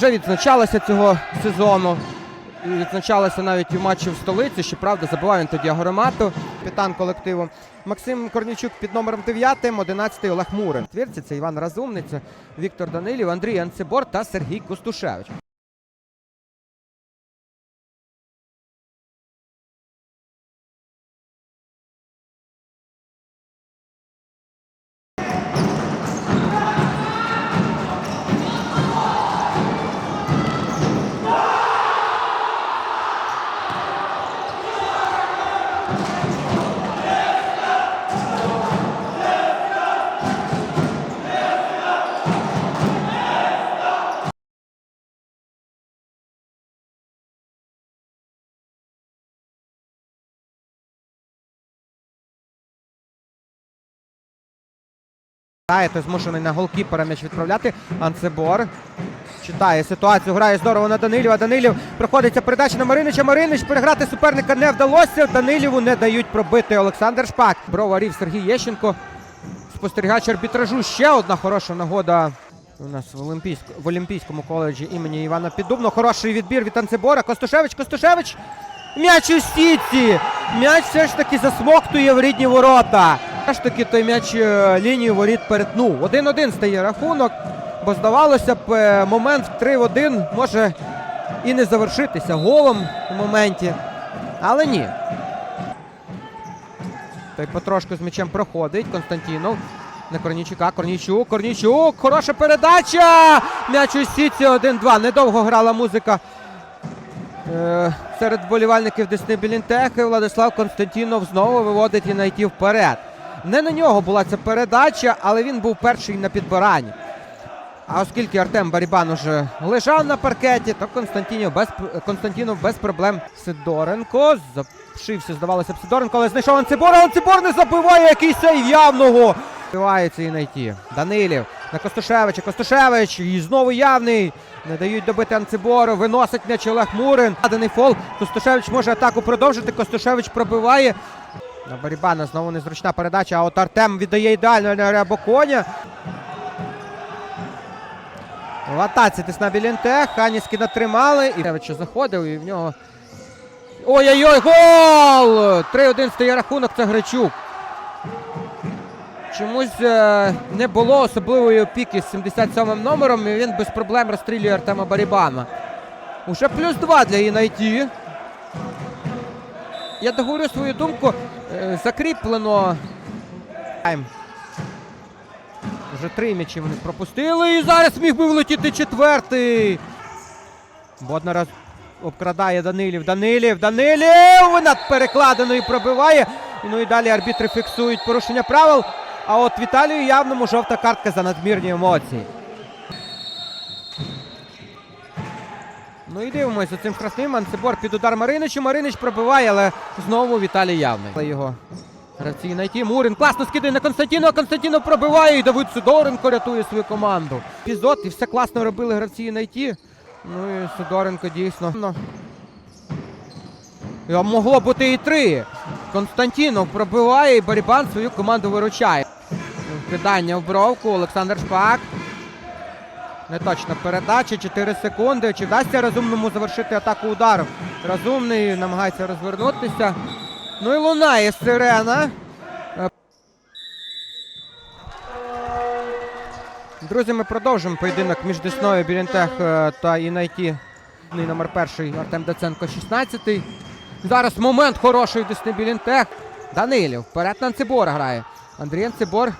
вже відзначалася цього сезону. І відзначалася навіть у матчі в столиці. Щоправда, забивав він тоді агромату. Капітан колективу. Максим Корнічук під номером 9, 11 Олег Мурин. Твірці це Іван Разумниця, Віктор Данилів, Андрій Анцебор та Сергій Костушевич. Той змушений на голкіпера м'яч відправляти. Анцебор. Читає ситуацію, грає здорово на Данилєва. Данилів проходиться передача на Маринича. Маринич переграти суперника не вдалося. Данилєву не дають пробити Олександр Шпак. Броварів Сергій Єщенко. Спостерігач арбітражу. Ще одна хороша нагода. У нас в, Олімпійськ... в Олімпійському коледжі імені Івана Піддубно. Хороший відбір від Анцебора. Костушевич, Костушевич. М'яч у сітці. М'яч все ж таки засмоктує в рідні ворота. Все ж таки той м'яч е, лінію воріт перетнув. 1-1 стає рахунок. Бо здавалося б, е, момент в 3-1 може і не завершитися голом у моменті. Але ні. Той потрошку з м'ячем проходить. Константінов. На Корнійчука. Корнійчук. Корнійчук. Хороша передача. М'яч у сітці 1-2. Недовго грала музика. Е, серед вболівальників Десни Білінтехи Владислав Константінов знову виводить і найти вперед. Не на нього була ця передача, але він був перший на підбиранні. А оскільки Артем Барібан уже лежав на паркеті, то Константінов без, Константінов без проблем Сидоренко. Запшився, здавалося б, Сидоренко, але знайшов Анцибора. Анцибор не забиває який сейв явного. Збивається і найти. Данилів на Костушевича. Костушевич і знову явний. Не дають добити Анцибору. Виносить м'яч Олег Мурин. Наданий фол. Костушевич може атаку продовжити. Костушевич пробиває. На Барібана знову незручна передача. А от Артем віддає ідеально на Рябоконя. В атаці Тесна Білінтех. Ханіски натримали. І заходив і в нього. Ой-ой-ой! Гол! 3-1 стає рахунок. Це Гречук. Чомусь е, не було особливої опіки з 77-м номером, і він без проблем розстрілює Артема Барібана. Уже плюс 2 для Інайті. Я договорю свою думку. Е, закріплено. Вже три м'ячі вони пропустили. І зараз міг би влетіти четвертий. Бодна раз обкрадає Данилів. Данилів. Данилів! Над перекладеною пробиває. Ну і далі арбітри фіксують порушення правил. А от Віталію явному жовта картка за надмірні емоції. Ну і дивимося цим красним. Анцебор під удар Мариничу. Маринич пробиває, але знову Віталій явний. Його гравці найти. Мурин класно скидає на Константіно. Константіно пробиває і Давид Сидоренко рятує свою команду. Епізод і все класно робили гравці найти. Ну і Сидоренко дійсно. Могло бути і три. Константінов пробиває і Барібан свою команду виручає. Кидання в бровку. Олександр Шпак. Неточна передача. 4 секунди. Чи вдасться розумному завершити атаку ударом? Розумний намагається розвернутися. Ну і лунає сирена. Друзі, ми продовжимо поєдинок між Десною, Білінтех е, та Інайті. Номер перший Артем Даценко, 16-й. Зараз момент хороший Десни Білінтех. Данилів. Вперед Анцибор грає. Андрій Анцибор.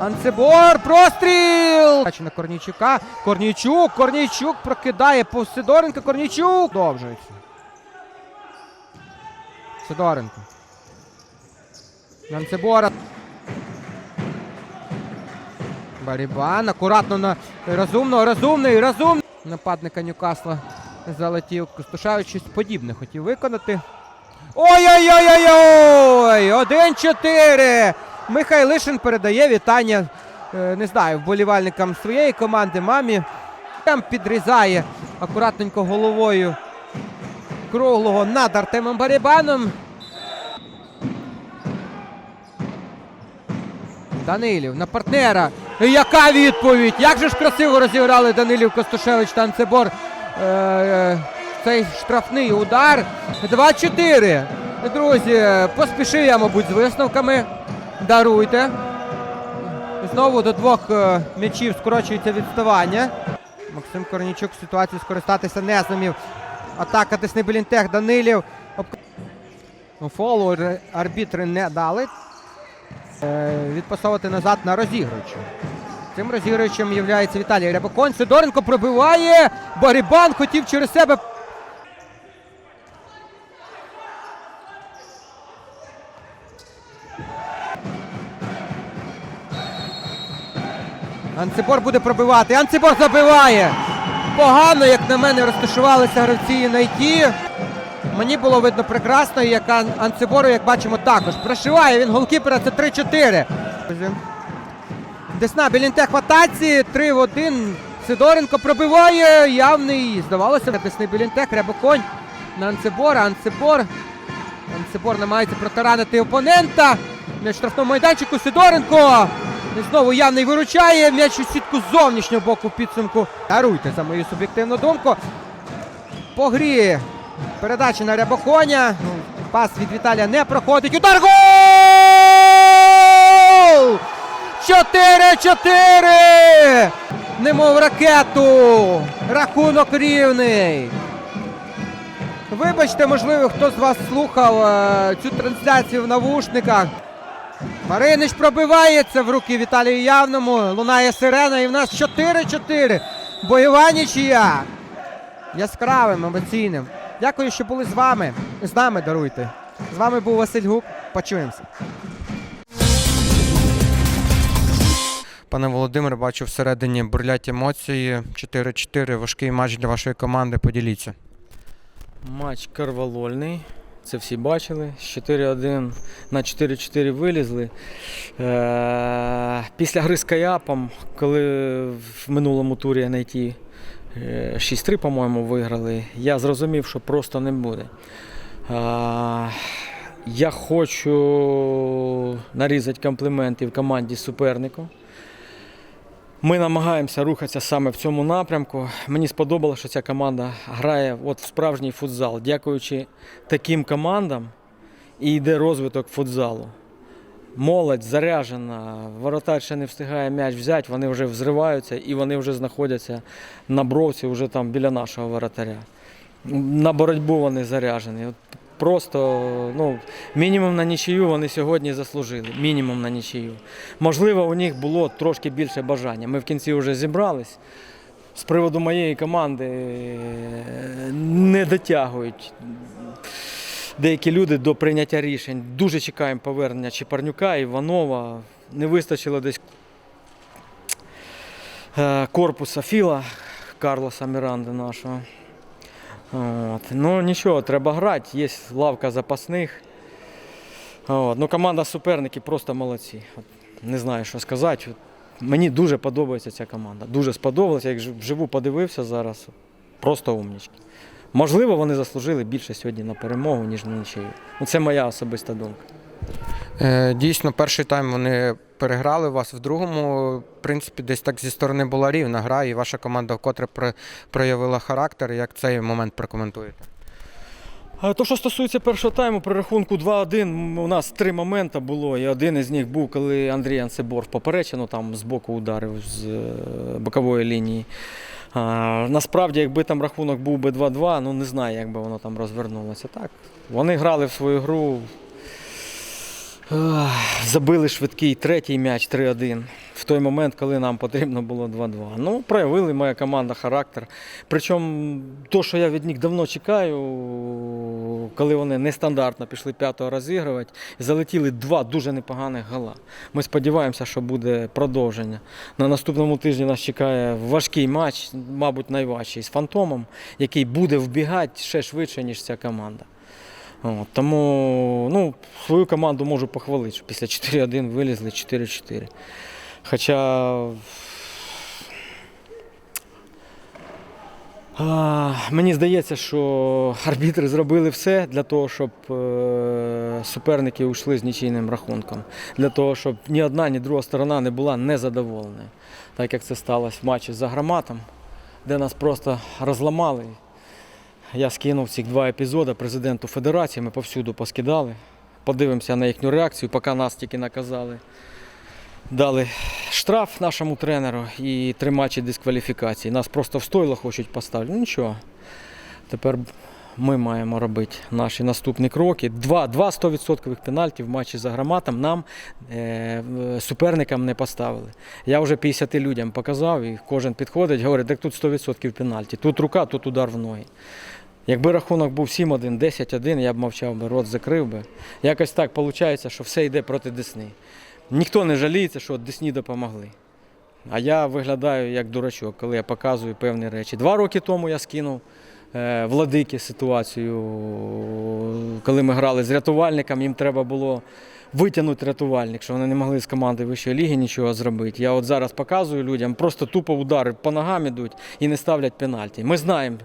Анцибор. Простріл! На Корнійчука. Корнійчук. Корнійчук прокидає по Сидоренко. Корнійчук. Довжується. Сидоренко. На Анцибора. Барібан. Акуратно на розумного. Розумний. Розумний. Нападника Ньюкасла залетів. Костушевич щось подібне хотів виконати. Ой-ой-ой-ой-ой! 1-4. Михайлишин передає вітання. е, Не знаю, вболівальникам своєї команди, мамі. Там підрізає акуратненько головою круглого над Артемом Барібаном. Данилів на партнера. Яка відповідь? Як же ж красиво розіграли Данилів Костушевич та Анцебор. Е, е, цей штрафний удар. 2-4. Друзі, поспішив я, мабуть, з висновками. Даруйте. Знову до двох е, м'ячів скорочується відставання. Максим Корнічук в ситуації скористатися не зумів. Атака Десни Белінтех, Данилів. Ну, Фолу арбітри не дали. Е, відпасовувати назад на розігруючу. Цим розігруючим є Віталій Рябоконь. Сидоренко пробиває. Барибан хотів через себе. Анцибор буде пробивати. Анцибор забиває. Погано, як на мене, розташувалися гравці Юнайті. Мені було видно прекрасно, як Анцибору, як бачимо, також. Прошиває він голкіпера, це 3-4. Десна Білінтех в атаці, 3 в 1. Сидоренко пробиває. Явний, здавалося, Десний Білінтех, Рябоконь на Анцибора. Анцибор. Анцибор намагається протаранити опонента. В штрафному майданчику. Сидоренко. Знову явний виручає. М'яч у сітку з зовнішнього боку підсумку. Даруйте за мою суб'єктивну думку. По грі. Передача на Рябоконя. Ну, Пас від Віталія не проходить. Удар гол! 4-4! Немов ракету! Рахунок рівний. Вибачте, можливо, хто з вас слухав е, цю трансляцію в навушниках. Маринич пробивається в руки Віталію Явному. Лунає сирена, і в нас 4-4. Бойова нічия. Яскравим, емоційним. Дякую, що були з вами. З нами даруйте. З вами був Василь Гук. Почуємося. Пане Володимире, бачу всередині бурлять емоції. 4-4. Важкий матч для вашої команди. Поділіться. Матч карвалольний. Це всі бачили. З 4-1 на 4-4 вилізли. Е- після гри з Каяпом, коли в минулому турі знайти 6-3, по-моєму, виграли, я зрозумів, що просто не буде. Е- я хочу нарізати компліментів команді супернику. Ми намагаємося рухатися саме в цьому напрямку. Мені сподобалося, що ця команда грає от в справжній футзал. Дякуючи таким командам і йде розвиток футзалу. Молодь заряжена, воротар ще не встигає м'яч взяти, вони вже взриваються і вони вже знаходяться на бровці, вже там біля нашого воротаря. На боротьбу вони заряжені. От Просто ну, мінімум на нічию вони сьогодні заслужили. Мінімум на нічию. Можливо, у них було трошки більше бажання. Ми в кінці вже зібрались. З приводу моєї команди е, не дотягують деякі люди до прийняття рішень. Дуже чекаємо повернення Чепарнюка, Іванова. Не вистачило десь е, корпуса Філа Карлоса Міранди нашого. От. Ну нічого, треба грати. Є лавка запасних. От. Ну, команда суперників просто молодці. От. Не знаю, що сказати. От. Мені дуже подобається ця команда. Дуже сподобалася, Як вживу подивився зараз. Просто умнічки. Можливо, вони заслужили більше сьогодні на перемогу, ніж на нічию. Ну, це моя особиста думка. Е, дійсно, перший тайм вони переграли вас в другому. В принципі, десь так зі сторони була рівна гра, і ваша команда вкотре проявила характер. Як цей момент прокоментуєте? То, що стосується першого тайму, при рахунку 2-1, у нас три моменти було. І один із них був, коли Андрій Анцебор поперечину там з боку ударив з е, бокової лінії. А, насправді, якби там рахунок був би 2-2, ну не знаю, як би воно там розвернулося. Так, вони грали в свою гру. Забили швидкий третій м'яч 3-1 в той момент, коли нам потрібно було 2-2. Ну, проявили моя команда характер. Причому то, що я від них давно чекаю, коли вони нестандартно пішли п'ятого розігрувати, залетіли два дуже непоганих гола. Ми сподіваємося, що буде продовження. На наступному тижні нас чекає важкий матч, мабуть, найважчий з фантомом, який буде вбігати ще швидше, ніж ця команда. Тому ну, свою команду можу похвалити, що після 4-1 вилізли 4-4. Хоча а, мені здається, що арбітри зробили все для того, щоб е, суперники йшли з нічийним рахунком. Для того, щоб ні одна, ні друга сторона не була незадоволена. Так як це сталося в матчі за громатом, де нас просто розламали. Я скинув ці два епізоди президенту Федерації, ми повсюду поскидали. Подивимося на їхню реакцію, поки нас тільки наказали. Дали штраф нашому тренеру і три матчі дискваліфікації. Нас просто в стойло хочуть поставити. Ну нічого. Тепер ми маємо робити наші наступні кроки. Два, два 100% пенальті в матчі за громатом нам е, суперникам не поставили. Я вже 50 людям показав, і кожен підходить, говорить, так тут 100% пенальті. Тут рука, тут удар в ноги. Якби рахунок був 7-1, 10-1, я б мовчав би, рот закрив би. Якось так виходить, що все йде проти Десни. Ніхто не жаліється, що Десні допомогли. А я виглядаю як дурачок, коли я показую певні речі. Два роки тому я скинув е, владики ситуацію, коли ми грали з рятувальником, їм треба було витягнути рятувальник, що вони не могли з команди вищої ліги нічого зробити. Я от зараз показую людям, просто тупо удари по ногам ідуть і не ставлять пенальті. Ми знаємо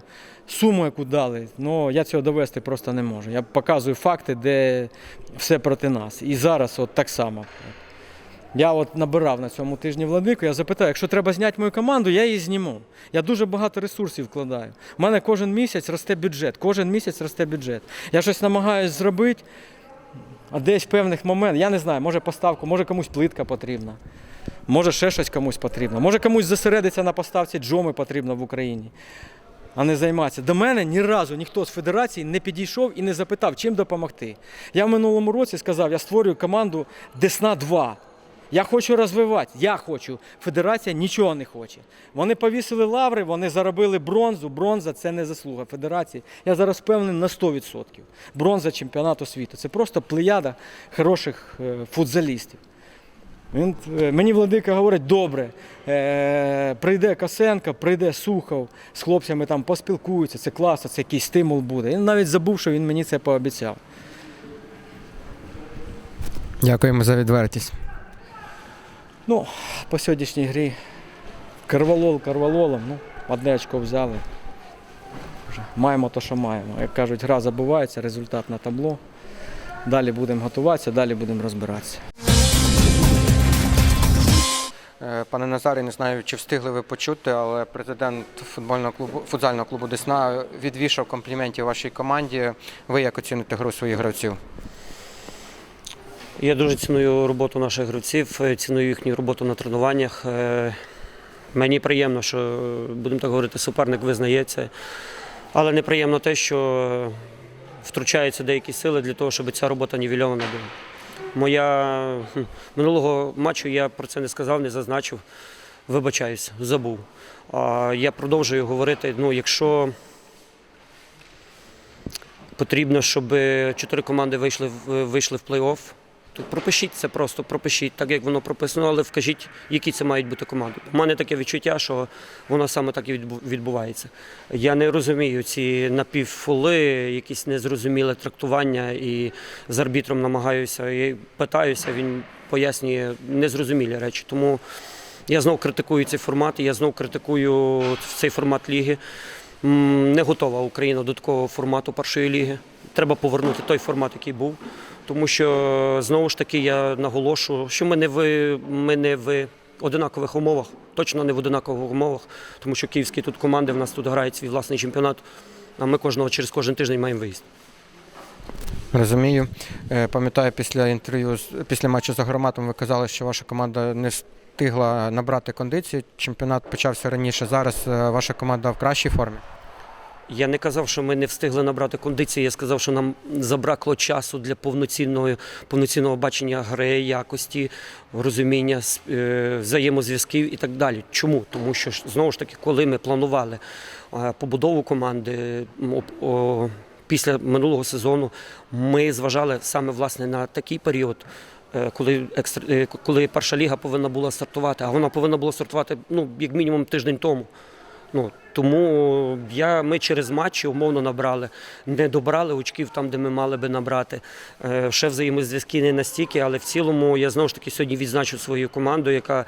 суму, яку дали, але я цього довести просто не можу. Я показую факти, де все проти нас. І зараз от так само. Я от набирав на цьому тижні владику, я запитав, якщо треба зняти мою команду, я її зніму. Я дуже багато ресурсів вкладаю. У мене кожен місяць росте бюджет, кожен місяць росте бюджет. Я щось намагаюся зробити, а десь в певних моментах, я не знаю, може поставку, може комусь плитка потрібна, може ще щось комусь потрібно, може комусь зосередитися на поставці джоми потрібно в Україні, а не займатися. До мене ні разу ніхто з федерації не підійшов і не запитав, чим допомогти. Я в минулому році сказав, я створюю команду Десна 2. Я хочу розвивати, я хочу. Федерація нічого не хоче. Вони повісили лаври, вони заробили бронзу. Бронза це не заслуга федерації. Я зараз впевнений на 100%. Бронза чемпіонату світу. Це просто плеяда хороших е, футзалістів. Він, е, мені Владика говорить, добре, е, прийде Косенко, прийде Сухов, з хлопцями там поспілкуються, це класно, це якийсь стимул буде. Він навіть забув, що він мені це пообіцяв. Дякуємо за відвертість. Ну, по сьогоднішній грі карвалол карвалолом, ну, одне очко взяли. Вже маємо те, що маємо. Як кажуть, гра забувається, результат на табло. Далі будемо готуватися, далі будемо розбиратися. Е, Пане Назарі, не знаю, чи встигли ви почути, але президент футбольного клубу футзального клубу Десна відвішав компліментів вашій команді. Ви як оціните гру своїх гравців? Я дуже ціную роботу наших гравців, е, ціную їхню роботу на тренуваннях. Е, Мені приємно, що, будемо так говорити, суперник визнається. Але неприємно те, що втручаються деякі сили для того, щоб ця робота нівельована була. Моя минулого матчу я про це не сказав, не зазначив. Вибачаюся, забув. А я продовжую говорити, ну, якщо потрібно, щоб чотири команди вийшли вийшли в плей-офф. То пропишіть це просто, пропишіть, так як воно прописано, але вкажіть, які це мають бути команди. У мене таке відчуття, що воно саме так і відбу- відбувається. Я не розумію ці напівфоли, якісь незрозуміле трактування, і з арбітром намагаюся і питаюся, він пояснює незрозумілі речі. Тому я знов критикую цей формат, я знов критикую цей формат ліги. Не готова Україна до такого формату першої ліги. Треба повернути той формат, який був. Тому що знову ж таки я наголошую, що ми не в ми не в одинакових умовах, точно не в одинакових умовах, тому що київські тут команди в нас тут грають свій власний чемпіонат, а ми кожного через кожен тиждень маємо виїзд. Розумію. Е, Пам'ятаю, після інтерв'ю після матчу за громатом ви казали, що ваша команда не встигла набрати кондицію. Чемпіонат почався раніше. Зараз е, ваша команда в кращій формі. Я не казав, що ми не встигли набрати кондиції. Я сказав, що нам забракло часу для повноцінного, повноцінного бачення гри, якості, розуміння е, взаємозв'язків і так далі. Чому? Тому що знову ж таки, коли ми планували е, побудову команди після минулого сезону, ми зважали саме власне на такий період. е, Коли екстр... коли перша ліга повинна була стартувати, а вона повинна була стартувати ну як мінімум тиждень тому. Ну тому я, ми через матчі умовно набрали, не добрали очків там, де ми мали би набрати. Е, ще взаємозв'язки не настільки, але в цілому я знову ж таки сьогодні відзначу свою команду, яка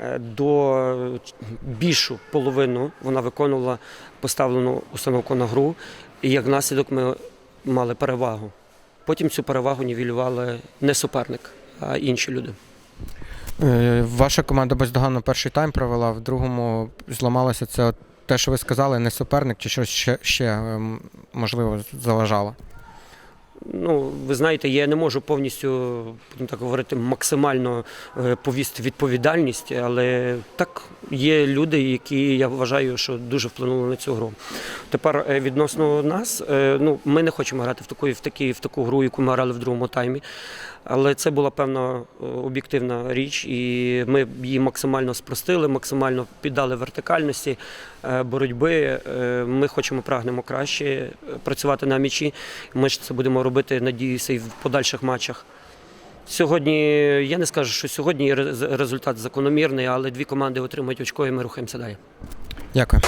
е, до більшу половину вона виконувала поставлену установку на гру. І як наслідок ми мали перевагу. Потім цю перевагу нівелювали не суперник, а інші люди. Е, Ваша команда бездоганно перший тайм провела, в другому зламалося це те, що ви сказали, не суперник, чи щось ще, ще ем, можливо заважало. Ну, ви знаєте, я не можу повністю, так говорити, максимально е, повісти відповідальність, але так є люди, які я вважаю, що дуже вплинули на цю гру. Тепер е, відносно нас, е, ну ми не хочемо грати в таку, в такі, в таку гру, яку ми грали в другому таймі. Але це була певна об'єктивна річ, і ми її максимально спростили, максимально піддали вертикальності боротьби. Ми хочемо прагнемо краще працювати на м'ячі. Ми ж це будемо робити, надіюся, і в подальших матчах. Сьогодні я не скажу, що сьогодні рез- результат закономірний, але дві команди отримають очко, і ми рухаємося далі. Дякую.